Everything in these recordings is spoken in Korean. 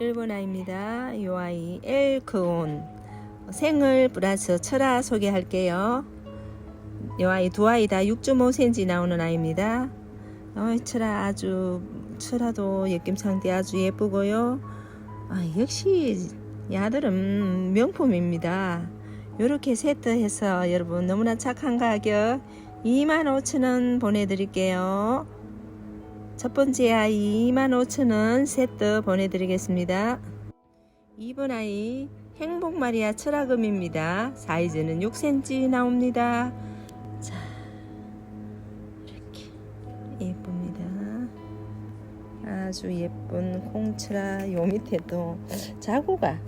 1번 아이입니다. 이 아이 엘크온 생을 플러스 철아 소개할게요. 이 아이 두 아이 다 6.5cm 나오는 아이입니다. 어, 철아 아주 철아도 예김상태 아주 예쁘고요. 아, 역시 야들은 명품입니다. 이렇게 세트해서 여러분 너무나 착한 가격 25,000원 보내드릴게요. 첫 번째 아이 25,000원 세트 보내드리겠습니다. 2번 아이 행복마리아 철화금입니다. 사이즈는 6cm 나옵니다. 자, 이렇게 예쁩니다. 아주 예쁜 콩철화 요 밑에도 자구가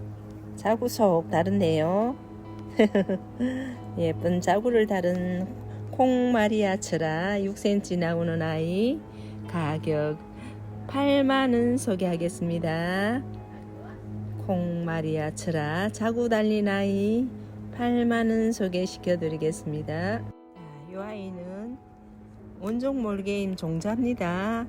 자구 속 다른데요. 예쁜 자구를 다른 콩마리아 철화 6cm 나오는 아이 가격 8만원 소개하겠습니다. 콩마리아 철아 자구 달린 아이 8만원 소개시켜 드리겠습니다. 이 아이는 원종 몰게임 종자입니다.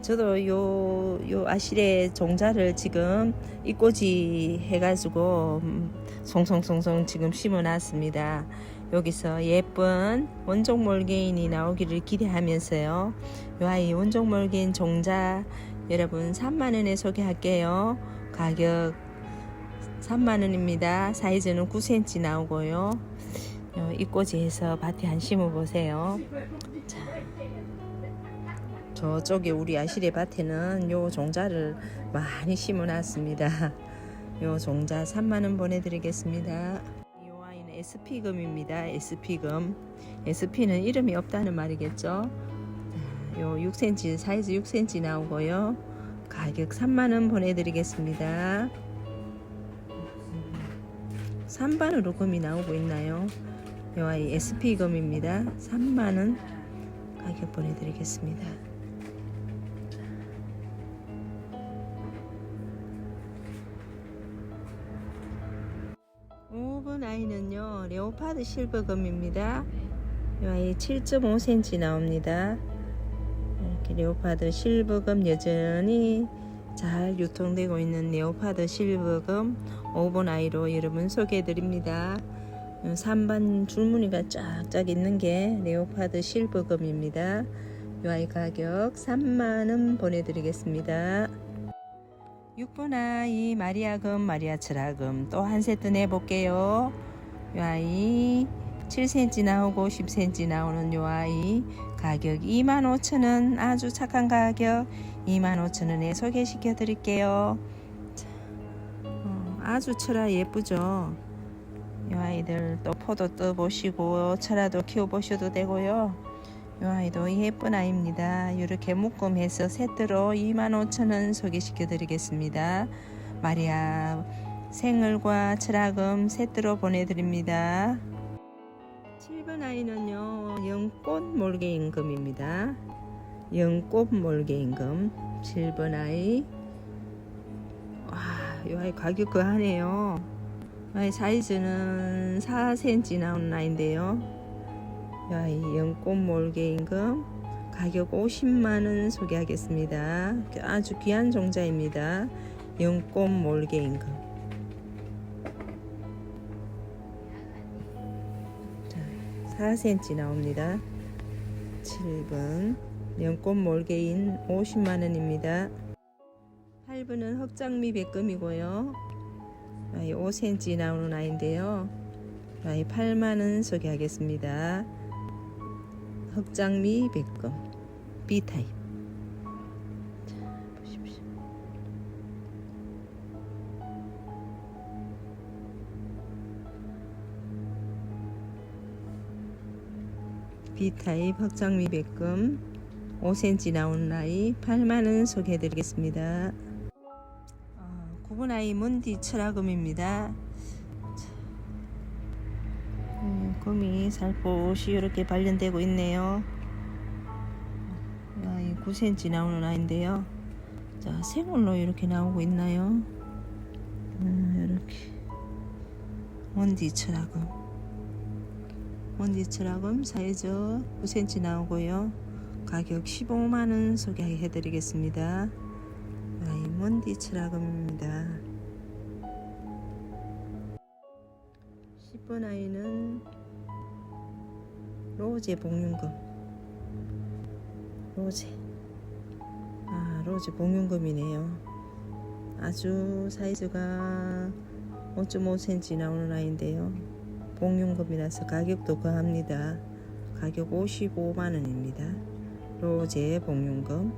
저도 요, 요 아실의 종자를 지금 이꼬지 해가지고 음, 송송송송 지금 심어 놨습니다. 여기서 예쁜 원종 몰개인이 나오기를 기대하면서요. 요 아이 원종 몰개인 종자 여러분 3만원에 소개할게요. 가격 3만원입니다. 사이즈는 9cm 나오고요. 어, 이꼬지에서 밭에 한 심어 보세요. 자, 저쪽에 우리 아실의 밭에는 요 종자를 많이 심어 놨습니다. 요 종자 3만원 보내드리겠습니다. SP금입니다. SP금. SP는 이름이 없다는 말이겠죠. 자, 요 6cm, 사이즈 6cm 나오고요. 가격 3만원 보내드리겠습니다. 3반으로 금이 나오고 있나요? 요 아이 SP금입니다. 3만원 가격 보내드리겠습니다. 오번 아이는요 레오파드 실버금입니다. 이 아이 7.5cm 나옵니다. 이렇게 레오파드 실버금 여전히 잘 유통되고 있는 레오파드 실버금 5번 아이로 여러분 소개해 드립니다. 3반 줄무늬가 쫙쫙 있는 게 레오파드 실버금입니다. 이 아이 가격 3만원 보내드리겠습니다. 6번 아이 마리아금 마리아철아금 또 한 세트 내볼게요. 이 아이 7cm 나오고 10cm 나오는 요 아이 가격 25,000원 아주 착한 가격 25,000원에 소개시켜 드릴게요. 자, 어, 아주 철아 예쁘죠. 이 아이들 또 포도 떠보시고 철아도 키워보셔도 되고요. 이 아이도 예쁜 아이입니다. 이렇게 묶음해서 세트로 25,000원 소개시켜 드리겠습니다. 마리아 생얼과 철학금 세트로 보내드립니다. 7번 아이는요, 연꽃 몰개 임금입니다. 연꽃 몰개 임금 7번 아이. 와, 이 아이 가격 그하네요. 아이 사이즈는 4cm 나오는 아이인데요. 이 아이 연꽃 몰개 임금 가격 50만원 소개하겠습니다. 아주 귀한 종자입니다. 연꽃 몰개 임금. 자, 4cm 나옵니다. 7번 연꽃 몰개인 50만원입니다. 8번은 흑장미 백금이고요. 아이 5cm 나오는 아이인데요. 아이 8만원 소개하겠습니다. 흑장미 백금 B타입. B타입 흑장미 백금 5cm 나오는 아이 8만원 소개해드리겠습니다. 어, 9번 아이 문디 철화금입니다. 음, 금이 살포시 이렇게 발련되고 있네요. 아이 9cm 나오는 아이인데요. 자, 생얼로 이렇게 나오고 있나요? 음, 이렇게. 원디 철화금. 원디 철화금 사이즈 9cm 나오고요. 가격 15만원 소개해 드리겠습니다. 아이 다이아몬드 철화금입니다. 10번 아이는 로제 복륜금. 로제. 아 로제 복륜금이네요. 아주 사이즈가 5.5cm 나오는 아이인데요. 복륜금이라서 가격도 거합니다. 가격 55만원입니다. 로제 복륜금.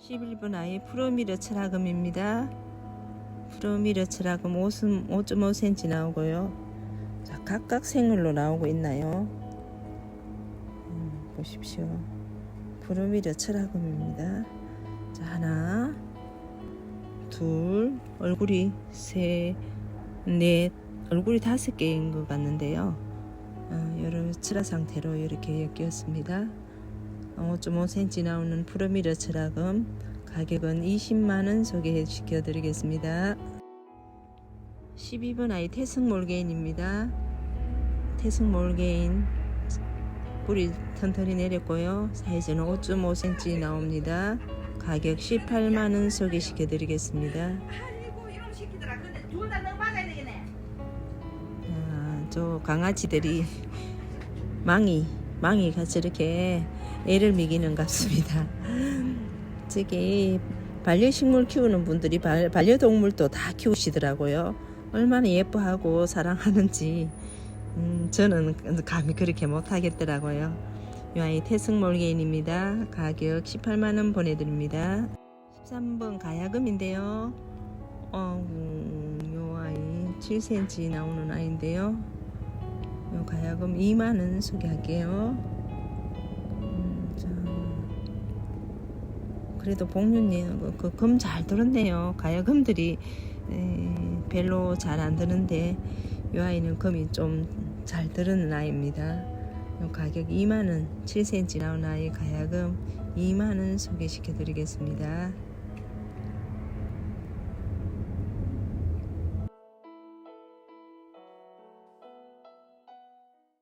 11번 아이 프로미러 철화금입니다. 철화금 5.5cm 나오고요. 자, 각각 생물로 나오고 있나요? 음, 보십시오. 프로미러 철화금입니다. 자, 하나, 둘, 얼굴이 셋, 넷, 얼굴이 다섯 개인 것 같는데요. 어, 여러 철화 상태로 이렇게 엮였습니다. 5.5cm 나오는 철화금 가격은 20만원 소개시켜 드리겠습니다. 12번 아이 태승 몰개인입니다. 태승 몰개인 뿌리 턴턴히 내렸고요. 사이즈는 5.5cm 나옵니다. 가격 18만원 소개시켜 드리겠습니다. 아, 저 강아지들이 망이 망이가 저렇게 애를 먹이는 같습니다. 저기 반려식물 키우는 분들이 발, 반려동물도 다 키우시더라고요. 얼마나 예뻐하고 사랑하는지 음, 저는 감히 그렇게 못하겠더라고요. 이 아이 태승몰개인입니다. 가격 18만원 보내드립니다. 13번 가야금인데요. 어, 음, 요 아이 7cm 나오는 아이인데요. 요 가야금 2만원 소개할게요. 그래도 복륜님 그 금 잘 들었네요. 가야금들이 에, 별로 잘 안 드는데 이 아이는 금이 좀 잘 들은 아이입니다. 요 가격 2만원 7cm 나온 아이 가야금 2만원 소개시켜 드리겠습니다.